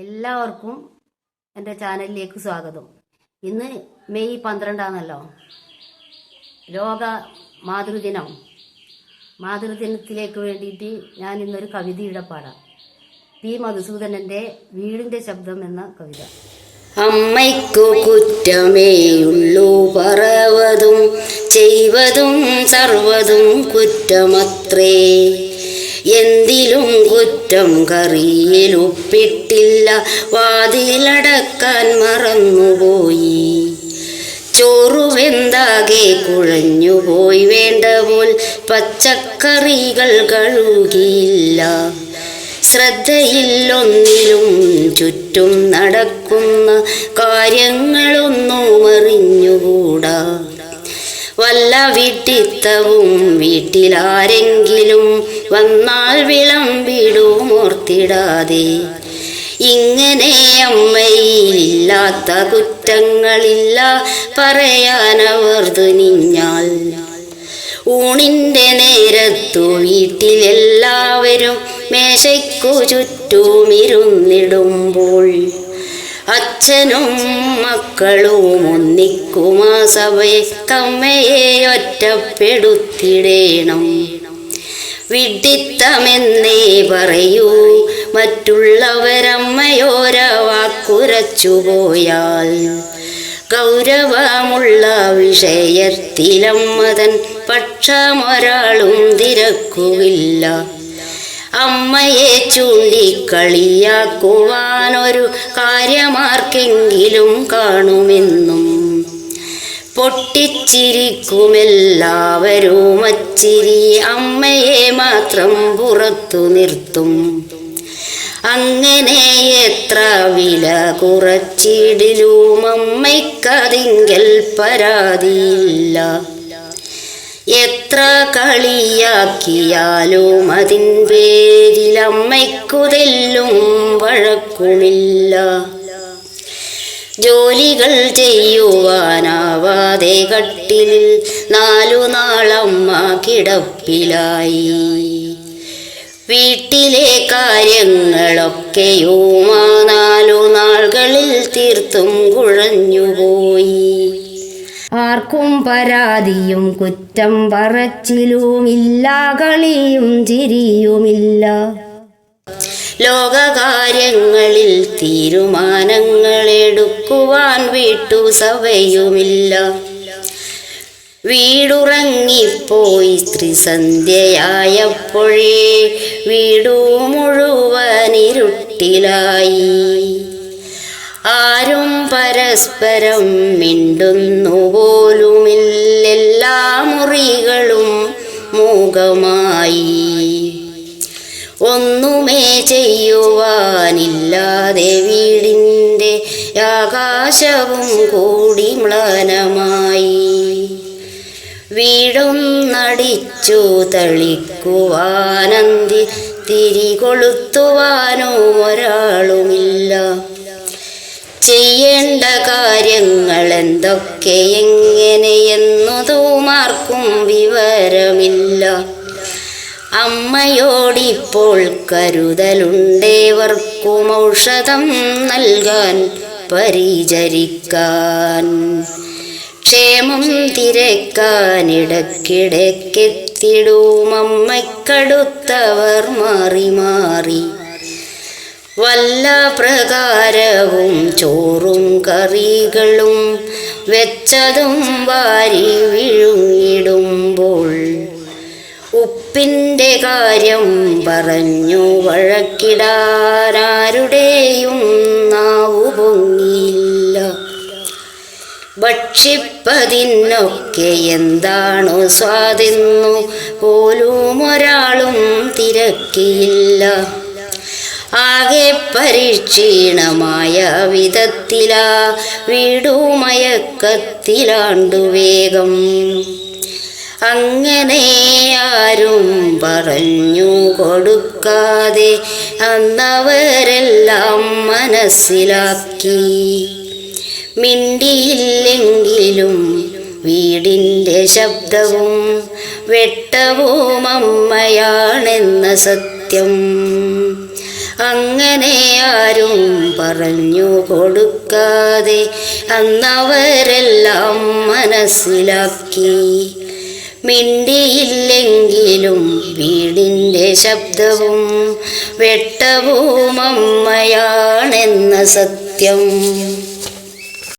എല്ലാവർക്കും എന്റെ ചാനലിലേക്ക് സ്വാഗതം. ഇന്ന് മെയ് പന്ത്രണ്ടാണല്ലോ ലോക മാതൃദിനം. മാതൃദിനത്തിലേക്ക് വേണ്ടിയിട്ട് ഞാൻ ഇന്നൊരു കവിതയുടെ പാടാം. പി. മധുസൂദനന്റെ വീടിന്റെ ശബ്ദം എന്ന കവിത. അമ്മയ്ക്കു കുറ്റമേയുള്ളൂ പറവതും ചെയ്വതും സർവതും കുറ്റമത്രേ. എന്തിലും കുറ്റം കറിയിലൊപ്പിട്ടില്ല വാതിലടക്കാൻ മറന്നുപോയി. ചോറുവെന്താകെ കുഴഞ്ഞുപോയി. വേണ്ട പോൽ പച്ചക്കറികൾ കഴുകിയില്ല. ശ്രദ്ധയില്ലൊന്നിലും ചുറ്റും നടക്കുന്ന കാര്യങ്ങളൊന്നും വിട്ടിത്തവും വീട്ടിലാരെങ്കിലും വന്നാൽ വിളമ്പിടുമോർത്തിടാതെ ഇങ്ങനെ അമ്മയില്ലാത്ത കുറ്റങ്ങളില്ല പറയാനവർ തുനിഞ്ഞാൽ ഊണിന്റെ നേരത്തു വീട്ടിലെല്ലാവരും മേശയ്ക്കു ചുറ്റുമിരുന്നിടുമ്പോൾ അച്ഛനും മക്കളും ഒന്നിക്കുമാ സഭയെ തമ്മയെ ഒറ്റപ്പെടുത്തിടേണം. വിഡിത്തമെന്നേ പറയൂ മറ്റുള്ളവരമ്മയോര വാക്കുരച്ചുപോയാൽ ഗൗരവമുള്ള വിഷയത്തിലമ്മതൻ പക്ഷമൊരാളും തിരക്കുവില്ല. അമ്മയെ ചൂണ്ടിക്കളിയാക്കുവാനൊരു കാര്യമാർക്കെങ്കിലും കാണുമെന്നും പൊട്ടിച്ചിരിക്കുമെല്ലാവരും അച്ചിരി അമ്മയെ മാത്രം പുറത്തു നിർത്തും. അങ്ങനെ എത്ര വില കുറച്ചിടിലും അമ്മയ്ക്കതിങ്കൽ പരാതിയില്ല. എത്ര കളിയാക്കിയാലും അതിൻ പേരിൽ അമ്മയ്ക്കുതെല്ലും വഴക്കുമില്ല. ജോലികൾ ചെയ്യുവാനാവാതെ കട്ടിൽ നാലു നാളമ്മ കിടപ്പിലായി. വീട്ടിലെ കാര്യങ്ങളൊക്കെയുമാ നാലു നാളുകളിൽ തീർത്തും കുഴഞ്ഞുപോയി. ആർക്കും പരാതിയും കുറ്റം പറച്ചിലുമില്ല കളിയും ചിരിയുമില്ല. ലോകകാര്യങ്ങളിൽ തീരുമാനങ്ങൾ എടുക്കുവാൻ വീട്ടു സഭയുമില്ല വീടുറങ്ങിപ്പോയി സ്ത്രീസന്ധ്യയായപ്പോഴേ വീടു മുഴുവൻ ഇരുട്ടിലായി. ആരും പരസ്പരം മിണ്ടുന്നു പോലുമില്ലെല്ലാ മുറികളും മൂകമായി. ഒന്നുമേ ചെയ്യുവാനില്ലാതെ വീടിന്റെ ആകാശവും കൂടി മ്ലാനമായി. വീടും നടിച്ചു തളിക്കുവാനന്തി തിരികൊളുത്തുവാനോ ഒരാളുമില്ല. ചെയ്യേണ്ട കാര്യങ്ങൾ എന്തൊക്കെ എങ്ങനെയെന്നു തൂമാർക്കും വിവരമില്ല. അമ്മയോടിപ്പോൾ കരുതലുണ്ടേവർക്കും ഔഷധം നൽകാൻ പരിചരിക്കാൻ. ക്ഷേമം തിരക്കാൻ അമ്മയ്ക്കടുത്തവർ മാറി മാറി. വല്ല പ്രകാരവും ചോറും കറികളും വെച്ചതും വാരി വിഴുങ്ങിടുമ്പോൾ ഉപ്പിന്റെ കാര്യം പറഞ്ഞു വഴക്കിടാരാരുടെയും നാവു പൊങ്ങിയില്ല. ഭക്ഷിപ്പതിനൊക്കെ എന്താണോ സ്വാതെന്നു പോലും ഒരാളും തിരക്കിയില്ല. ആകെ പരിക്ഷീണമായ വിധത്തിലാ വീടുമയക്കത്തിലാണ്ടു വേഗം. അങ്ങനെ ആരും പറഞ്ഞു കൊടുക്കാതെ അന്നവരെല്ലാം മനസ്സിലാക്കി. മിണ്ടിയില്ലെങ്കിലും വീടിന്റെ ശബ്ദവും വെട്ടവും അമ്മയാണെന്ന സത്യം. അങ്ങനെ ആരും പറഞ്ഞു കൊടുക്കാതെ അന്നവരെല്ലാം മനസ്സിലാക്കി. മിണ്ടിയില്ലെങ്കിലും വീടിന്റെ ശബ്ദവും വെട്ടവും അമ്മയാണെന്ന സത്യം.